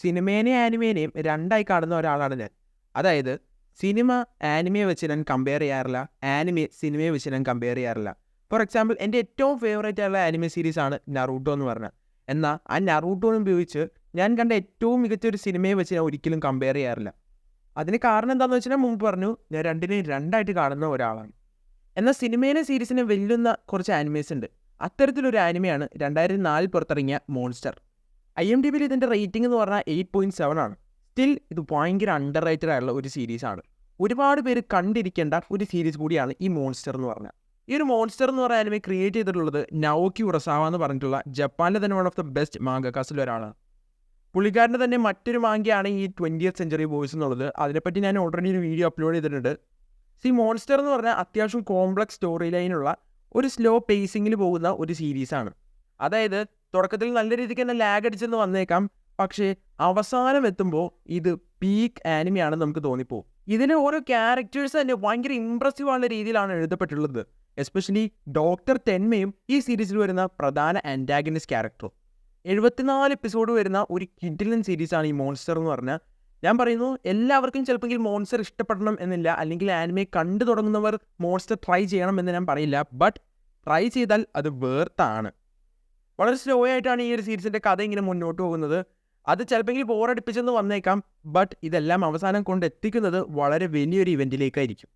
സിനിമേനെയും ആനിമേനെയും രണ്ടായി കാണുന്ന ഒരാളാണ് ഞാൻ. അതായത് സിനിമ ആനിമയെ വെച്ച് ഞാൻ കമ്പയർ ചെയ്യാറില്ല ആനിമെ സിനിമയെ വെച്ച് ഞാൻ കമ്പയർ ചെയ്യാറില്ല. ഫോർ എക്സാമ്പിൾ എന്റെ ഏറ്റവും ഫേവറേറ്റ് ആയിട്ടുള്ള ആനിമെ സീരീസ് ആണ് നറൂട്ടോ എന്ന് പറഞ്ഞാൽ. എന്നാൽ ആ നറൂട്ടോനെ ഉപയോഗിച്ച് ഞാൻ കണ്ട ഏറ്റവും മികച്ച ഒരു സിനിമയെ വെച്ച് ഞാൻ ഒരിക്കലും കമ്പയർ ചെയ്യാറില്ല. അതിന് കാരണം എന്താണെന്ന് വെച്ചാൽ മുമ്പ് പറഞ്ഞു ഞാൻ രണ്ടിനെയും രണ്ടായിട്ട് കാണുന്ന ഒരാളാണ്. എന്നാൽ സിനിമയിലെ സീരീസിനെ വെല്ലുന്ന കുറച്ച് ആനിമേസ് ഉണ്ട്. അത്തരത്തിലൊരു ആനിമയാണ് രണ്ടായിരത്തി നാലിൽ പുറത്തിറങ്ങിയ മോൺസ്റ്റർ ഐ എം ഡി ബിയിൽ ഇതിന്റെ റേറ്റിംഗ് എന്ന് പറഞ്ഞാൽ എയ്റ്റ് പോയിന്റ് സെവൻ ആണ്. സ്റ്റിൽ ഇത് ഭയങ്കര അണ്ടർ റേറ്റഡ് ആയിട്ടുള്ള ഒരു ആണ്. ഒരുപാട് പേര് കണ്ടിരിക്കേണ്ട ഒരു സീരീസ് കൂടിയാണ് ഈ മോൺസ്റ്റർ എന്ന് പറഞ്ഞാൽ. ഈ ഒരു മോൺസ്റ്റർ എന്ന് പറയുന്ന ആനിമെ ക്രിയേറ്റ് ചെയ്തിട്ടുള്ളത് നവോക്കി ഉറസാവ എന്ന് പറഞ്ഞിട്ടുള്ള ജപ്പാനിലെ തന്നെ വൺ ഓഫ് ദ ബെസ്റ്റ് മാങ്കക്കാസിൽ ഒരാളാണ്. പുള്ളിക്കാരന്റെ തന്നെ മറ്റൊരു മാങ്കയാണ് ഈ ട്വന്റിയത്ത് സെഞ്ചുറി ബോയ്സ് എന്നുള്ളത്. അതിനെപ്പറ്റി ഞാൻ ഓൾറെഡി ഒരു വീഡിയോ അപ്ലോഡ് ചെയ്തിട്ടുണ്ട്. സി മോൺസ്റ്റർ എന്ന് പറഞ്ഞാൽ അത്യാവശ്യം കോംപ്ലക്സ് സ്റ്റോറി ലൈനുള്ള ഒരു സ്ലോ പേസിങ്ങിൽ പോകുന്ന ഒരു സീരീസാണ് അതായത് തുടക്കത്തിൽ നല്ല രീതിക്ക് തന്നെ ലാഗ് അടിച്ചെന്ന് വന്നേക്കാം. പക്ഷേ അവസാനം എത്തുമ്പോൾ ഇത് പീക്ക് ആനിമയാണെന്ന് നമുക്ക് തോന്നിപ്പോകും ഇതിലെ ഓരോ ക്യാരക്ടേഴ്സ് തന്നെ ഭയങ്കര ഇമ്പ്രസീവ് ആവുന്ന രീതിയിലാണ് എഴുതപ്പെട്ടുള്ളത് എസ്പെഷ്യലി ഡോക്ടർ തെന്മയും ഈ സീരീസിൽ വരുന്ന പ്രധാന ആന്റാഗനിസ്റ്റ് ക്യാരക്ടറും എഴുപത്തിനാല് എപ്പിസോഡ് വരുന്ന ഒരു കിഡിലൻ സീരീസാണ് ഈ മോൺസ്റ്റർ എന്ന് പറഞ്ഞാൽ ഞാൻ പറയുന്നു എല്ലാവർക്കും ചിലപ്പോൾ മോൺസ്റ്റർ ഇഷ്ടപ്പെടണം എന്നില്ല. അല്ലെങ്കിൽ ആനിമയെ കണ്ടു തുടങ്ങുന്നവർ മോൺസ്റ്റർ ട്രൈ ചെയ്യണം എന്ന് ഞാൻ പറയില്ല. ബട്ട് ട്രൈ ചെയ്താൽ അത് വേർത്താണ് വളരെ സ്ലോ ആയിട്ടാണ് ഈ ഒരു സീരീസിന്റെ കഥ ഇങ്ങനെ മുന്നോട്ട് പോകുന്നത്. അത് ചിലപ്പോൾ ബോറടിപ്പിച്ചെന്ന് വന്നേക്കാം ബട്ട് ഇതെല്ലാം അവസാനം കൊണ്ട് എത്തിക്കുന്നത് വളരെ വലിയൊരു ഇവന്റിലേക്കായിരിക്കും